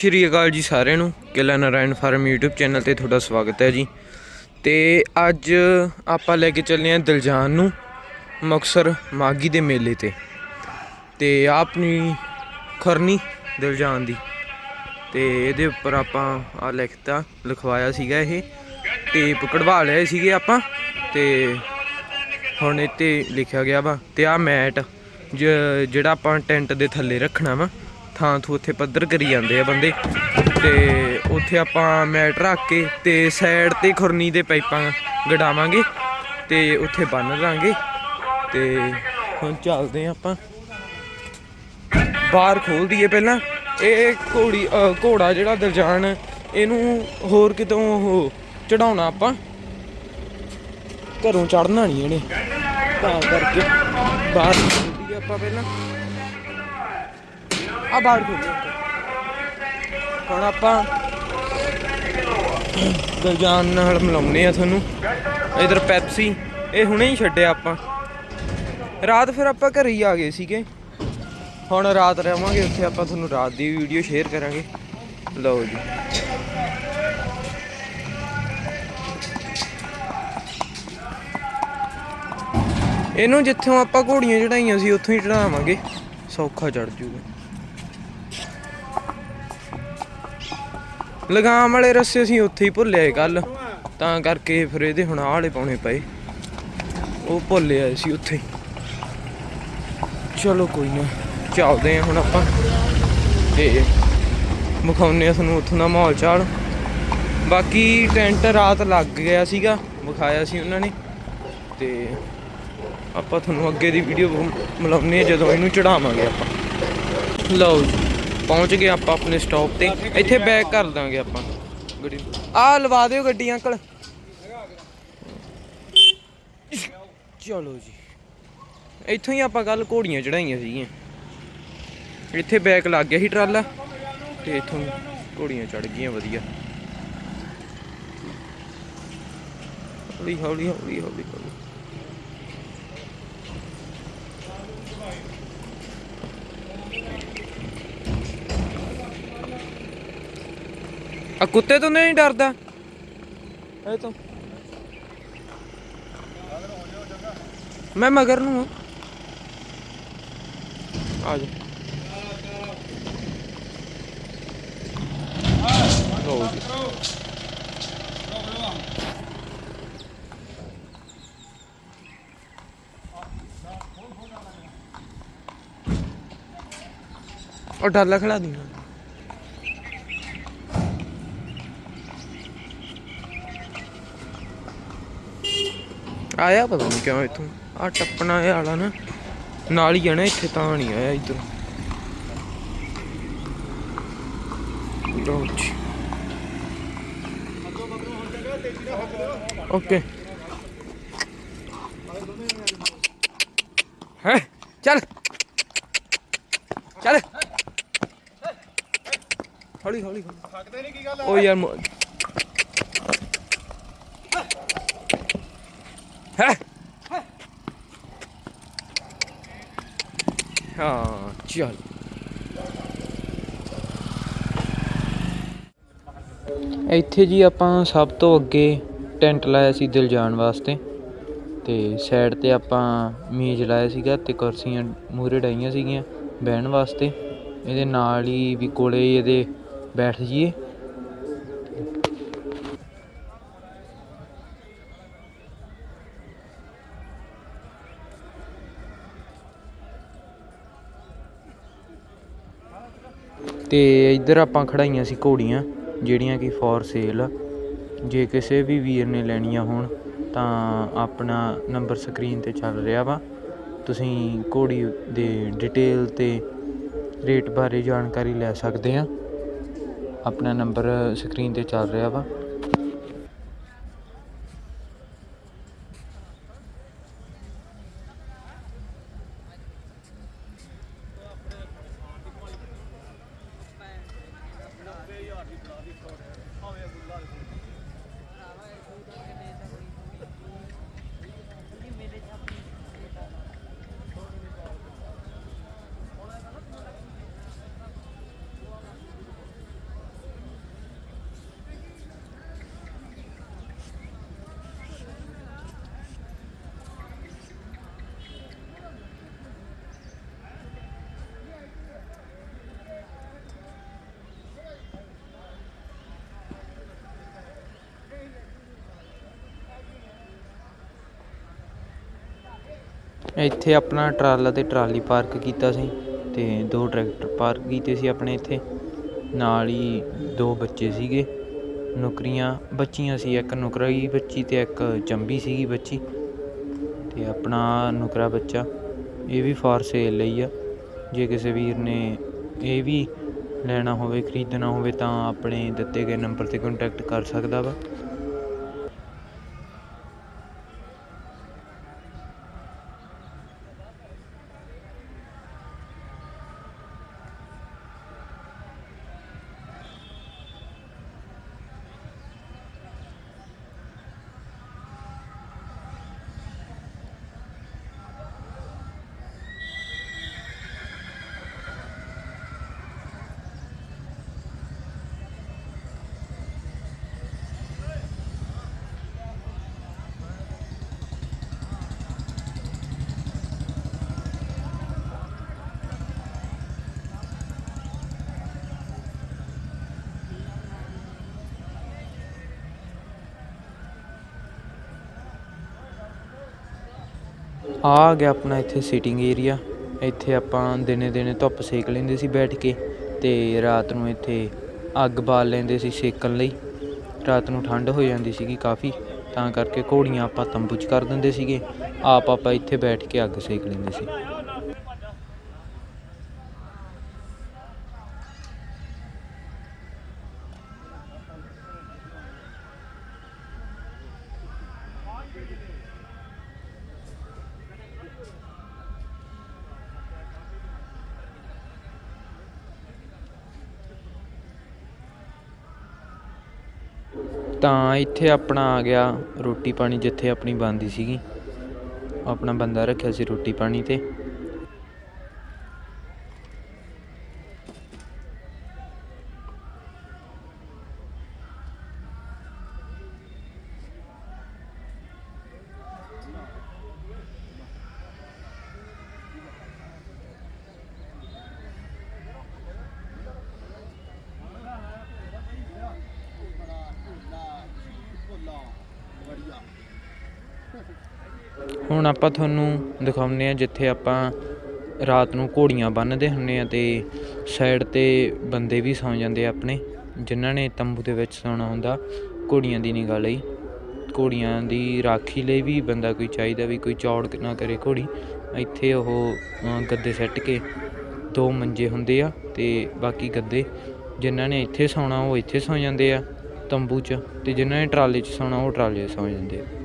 ਸ਼੍ਰੀ ਅਕਾਲ ਜੀ ਸਾਰਿਆਂ ਨੂੰ ਕਿਲਾ ਨਾਰਾਇਣ ਫਾਰਮ YouTube ਚੈਨਲ ਤੇ ਤੁਹਾਡਾ ਸਵਾਗਤ ਹੈ ਜੀ। ਤੇ ਅੱਜ ਆਪਾਂ ਲੈ ਕੇ ਚੱਲੇ ਹਾਂ ਦਿਲਜਾਨ ਨੂੰ ਮੁਕਤਸਰ ਮਾਗੀ ਦੇ ਮੇਲੇ ਤੇ। ਤੇ ਆਹ ਆਪਣੀ ਖਰਨੀ ਦਿਲਜਾਨ ਦੀ। ਤੇ ਇਹਦੇ ਉੱਪਰ ਆਪਾਂ ਆ ਲਿਖਤਾ, ਲਿਖਵਾਇਆ ਸੀਗਾ ਇਹ। ਟੇਪ ਕਢਵਾ ਲਏ ਸੀਗੇ ਆਪਾਂ। ਤੇ ਹੁਣ ਇਹ 'ਤੇ ਲਿਖਿਆ ਗਿਆ ਵਾ, ਤੇ ਆ ਮੈਟ ਜ- ਜਿਹੜਾ ਆਪਾਂ ਟੈਂਟ ਦੇ ਥੱਲੇ ਰੱਖਣਾ ਵਾ ਥਾਂ ਥੂ ਉੱਥੇ ਪੱਧਰ ਕਰੀ ਜਾਂਦੇ ਆ ਬੰਦੇ। ਤੇ ਉੱਥੇ ਆਪਾਂ ਮੈਟ ਰੱਖ ਕੇ ਤੇ ਸਾਈਡ ਤੇ ਖੁਰਨੀ ਦੇ ਪਾਈਪਾਂ ਗਡਾਵਾਂਗੇ ਤੇ ਉੱਥੇ ਬੰਨ ਲਾਂਗੇ। ਤੇ ਹੁਣ ਚੱਲਦੇ ਆ ਆਪਾਂ। ਬਾਹਰ ਖੋਲ ਦਈਏ ਪਹਿਲਾਂ। ਇਹ ਘੋੜੀ ਘੋੜਾ ਜਿਹੜਾ ਦਰਜਾਨ, ਇਹਨੂੰ ਹੋਰ ਕਿਤੋਂ ਉਹ ਚੜਾਉਣਾ ਆਪਾਂ। ਘਰੋਂ ਚੜਨਾ ਨਹੀਂ ਇਹਨੇ। ਤਾਂ ਕਰਕੇ ਬਾਹਰ ਖੋਲੀਏ ਆਪਾਂ ਪਹਿਲਾਂ। ਆ ਬਾਹਰ ਖੋਲੀਏ ਹੁਣ ਆਪਾਂ ਦਰਜਾਨ ਨਾਲ ਮਿਲਾਉਂਦੇ ਆ ਤੁਹਾਨੂੰ। ਇਧਰ ਪੈਪਸੀ ਇਹ ਹੁਣੇ ਹੀ ਛੱਡਿਆ ਆਪਾਂ। ਰਾਤ ਫਿਰ ਆਪਾਂ ਘਰੇ ਹੀ ਆ ਗਏ ਸੀਗੇ। ਹੁਣ ਰਾਤ ਰਹਾਂਗੇ ਉੱਥੇ ਆਪਾਂ ਤੁਹਾਨੂੰ ਰਾਤ ਦੀ ਵੀਡੀਓ ਸ਼ੇਅਰ ਕਰਾਂਗੇ। ਲਓ ਜੀ। ਇਹਨੂੰ ਜਿੱਥੋਂ ਆਪਾਂ ਘੋੜੀਆਂ ਚੜਾਈਆਂ ਸੀ, ਉੱਥੋਂ ਹੀ ਚੜਾਵਾਂਗੇ। ਸੌਖਾ ਚੜ ਜੂਗਾ। ਲਗਾਮ ਵਾਲੇ ਰੱਸੇ ਅਸੀਂ ਉੱਥੇ ਹੀ ਭੁੱਲਿਆ ਕੱਲ ਤਾਂ ਕਰਕੇ ਫਿਰ ਇਹਦੇ ਹੁਣ ਆਲੇ ਪਾਉਣੇ ਪਏ। ਉਹ ਭੁੱਲਿਆ ਆਏ ਸੀ ਉੱਥੇ ਹੀ। ਚਲੋ ਕੋਈ ਨਾ, ਚੱਲਦੇ ਆ ਹੁਣ ਆਪਾਂ। ਤੇ ਵਿਖਾਉਂਦੇ ਆ ਤੁਹਾਨੂੰ ਉੱਥੋਂ ਦਾ ਮਾਹੌਲ ਚਾਲ। ਬਾਕੀ ਟੈਂਟ ਰਾਤ ਲੱਗ ਗਿਆ ਸੀਗਾ, ਵਿਖਾਇਆ ਸੀ ਉਹਨਾਂ ਨੇ। ਤੇ ਆਪਾਂ ਤੁਹਾਨੂੰ ਅੱਗੇ ਦੀ ਵੀਡੀਓ ਮਿਲਾਉਂਦੇ ਆ ਜਦੋਂ ਇਹਨੂੰ ਚੜਾਵਾਂਗੇ ਆਪਾਂ। ਲਓ ਜੀ। ਪਹੁੰਚ ਗਏ ਆਪਾਂ ਆਪਣੇ ਸਟਾਪ ਤੇ। ਇੱਥੇ ਬੈਕ ਕਰ ਦਾਂਗੇ ਆਪਾਂ। ਗੱਡੀ ਆ ਲਵਾ ਦਿਓ ਗੱਡੀ ਅੰਕਲ ਚਲੋ ਜੀ। ਇੱਥੋਂ ਹੀ ਆਪਾਂ ਕੱਲ ਘੋੜੀਆਂ ਚੜਾਈਆਂ ਸੀਗੀਆਂ। ਇੱਥੇ ਬੈਕ ਲੱਗ ਗਿਆ ਸੀ ਟਰਾਲਾ। ਤੇ ਇੱਥੋਂ ਘੋੜੀਆਂ ਚੜ ਗਈਆਂ, ਵਧੀਆ। ਹੌਲੀ ਹੌਲੀ ਹੌਲੀ ਹੌਲੀ। ਆ ਕੁੱਤੇ ਤੋਂ ਨਹੀਂ ਡਰਦਾ। ਇਹ ਤੋਂ। ਮੈਂ ਮਗਰ ਨੂੰ। ਆ। ਜਾ। ਲਓ ਜੀ। ਉਹ ਡਾਲਾ ਖੜਾ ਦੀ ਆਇਆ ਪਤਾ ਨਹੀਂ ਕਿਉਂ ਇੱਥੋਂ। ਆ ਟੱਪਣਾ ਇਹ ਵਾਲਾ ਨਾ ਨਾਲ ਹੀ ਜਾਣਾ ਇੱਥੇ ਤਾਂ ਨਹੀਂ ਆਇਆ ਇੱਧਰ। ਓਕੇ। ਹੈ? ਚੱਲ। ਚੱਲ। ਹੌਲੀ ਹੌਲੀ। ਥੱਕਦੇ ਨਹੀਂ ਕੀ ਗੱਲ ਓ ਯਾਰ ਹੈ ਹਾਂ ਚੱਲ ਇੱਥੇ ਜੀ ਆਪਾਂ ਸਭ ਤੋਂ ਅੱਗੇ ਟੈਂਟ ਲਾਇਆ ਸੀ ਦਿਲ ਜਾਣ ਵਾਸਤੇ ਤੇ ਸਾਈਡ ਤੇ ਆਪਾਂ ਮੇਜ਼ ਲਾਇਆ ਸੀਗਾ ਤੇ ਕੁਰਸੀਆਂ ਮੂਹਰੇ ਡਾਈਆਂ ਸੀਗੀਆਂ ਬਹਿਣ ਵਾਸਤੇ। ਇਹਦੇ ਨਾਲ ਹੀ ਵੀ ਕੋਲੇ ਇਹਦੇ ਬੈਠ ਜਾਈਏ। ਤੇ ਇੱਧਰ ਆਪਾਂ ਖੜਾਈਆਂ ਸੀ ਘੋੜੀਆਂ, ਜਿਹੜੀਆਂ ਕਿ ਫੋਰ ਸੇਲ ਆ। ਜੇ ਕਿਸੇ ਵੀ ਵੀਰ ਨੇ ਲੈਣੀਆਂ ਹੋਣ, ਤਾਂ ਆਪਣਾ ਨੰਬਰ ਸਕਰੀਨ ਤੇ ਚੱਲ ਰਿਹਾ ਵਾ। ਤੁਸੀਂ ਘੋੜੀ ਦੇ ਡਿਟੇਲ ਤੇ ਰੇਟ ਬਾਰੇ ਜਾਣਕਾਰੀ ਲੈ ਸਕਦੇ ਆ। ਆਪਣਾ ਨੰਬਰ ਸਕਰੀਨ ਤੇ ਚੱਲ ਰਿਹਾ ਵਾ। ਇੱਥੇ ਆਪਣਾ ਟਰਾਲਾ ਅਤੇ ਟਰਾਲੀ ਪਾਰਕ ਕੀਤਾ ਸੀ ਅਤੇ ਦੋ ਟਰੈਕਟਰ ਪਾਰਕ ਕੀਤੇ ਸੀ ਆਪਣੇ ਇੱਥੇ। ਨਾਲ ਹੀ ਦੋ ਬੱਚੇ ਸੀਗੇ, ਨੁਕਰੀਆਂ ਬੱਚੀਆਂ ਸੀ, ਇੱਕ ਨੁਕਰਾ ਹੀ ਬੱਚੀ ਅਤੇ ਇੱਕ ਚੰਬੀ ਸੀਗੀ ਬੱਚੀ। ਅਤੇ ਆਪਣਾ ਨੁਕਰਾ ਬੱਚਾ, ਇਹ ਵੀ ਫਾਰ ਸੇਲ ਲਈ ਆ। ਜੇ ਕਿਸੇ ਵੀਰ ਨੇ ਇਹ ਵੀ ਲੈਣਾ ਹੋਵੇ, ਖਰੀਦਣਾ ਹੋਵੇ ਤਾਂ ਆਪਣੇ ਦਿੱਤੇ ਗਏ ਨੰਬਰ ਤੇ ਕੰਟੈਕਟ ਕਰ ਸਕਦਾ ਵਾ। ਆ ਆ ਗਿਆ ਆਪਣਾ ਇੱਥੇ ਸਿਟਿੰਗ ਏਰੀਆ ਇੱਥੇ ਆਪਾਂ ਦਿਨੇ ਦਿਨੇ ਧੁੱਪ ਸੇਕ ਲੈਂਦੇ ਸੀ ਬੈਠ ਕੇ ਅਤੇ ਰਾਤ ਨੂੰ ਇੱਥੇ ਅੱਗ ਬਾਲ ਲੈਂਦੇ ਸੀ ਸੇਕਣ ਲਈ। ਰਾਤ ਨੂੰ ਠੰਡ ਹੋ ਜਾਂਦੀ ਸੀਗੀ ਕਾਫੀ, ਤਾਂ ਕਰਕੇ ਘੋੜੀਆਂ ਆਪਾਂ ਤੰਬੂ 'ਚ ਕਰ ਦਿੰਦੇ ਸੀਗੇ। ਆਪ ਆਪਾਂ ਇੱਥੇ ਬੈਠ ਕੇ ਅੱਗ ਸੇਕ ਲੈਂਦੇ ਸੀ। ਤਾਂ ਇੱਥੇ ਆਪਣਾ ਆ ਗਿਆ ਰੋਟੀ ਪਾਣੀ ਜਿੱਥੇ ਆਪਣੀ ਬਣਦੀ ਸੀਗੀ। ਆਪਣਾ ਬੰਦਾ ਰੱਖਿਆ ਸੀ ਰੋਟੀ ਪਾਣੀ ਤੇ। ਹੁਣ ਆਪਾਂ ਤੁਹਾਨੂੰ ਦਿਖਾਉਂਦੇ ਆ ਜਿੱਥੇ ਆਪਾਂ ਰਾਤ ਨੂੰ ਘੋੜੀਆਂ ਬੰਨ੍ਹਦੇ ਹੁੰਨੇ ਆ ਤੇ ਸਾਈਡ ਤੇ ਬੰਦੇ ਵੀ ਸੌਂ ਜਾਂਦੇ ਆ ਆਪਣੇ, ਜਿਨ੍ਹਾਂ ਨੇ ਤੰਬੂ ਦੇ ਵਿੱਚ ਸੌਣਾ ਹੁੰਦਾ ਘੋੜੀਆਂ ਦੀ ਨਿਗਾਹ ਲਈ। ਘੋੜੀਆਂ ਦੀ ਰਾਖੀ ਲਈ ਵੀ ਬੰਦਾ ਕੋਈ ਚਾਹੀਦਾ ਵੀ ਕੋਈ ਚੌੜ ਨਾ ਕਰੇ ਘੋੜੀ। ਇੱਥੇ ਉਹ ਗੱਦੇ ਸੱਟ ਕੇ ਦੋ ਮੰਜੇ ਹੁੰਦੇ ਆ ਤੇ ਬਾਕੀ ਗੱਦੇ, ਜਿਨ੍ਹਾਂ ਨੇ ਇੱਥੇ ਸੌਣਾ ਉਹ ਇੱਥੇ ਸੌਂ ਜਾਂਦੇ ਆ ਤੰਬੂ 'ਚ ਤੇ ਜਿਨ੍ਹਾਂ ਨੇ ਟਰਾਲੇ 'ਚ ਸੌਣਾ ਉਹ ਟਰਾਲੇ 'ਚ ਸੌਂ ਜਾਂਦੇ ਆ।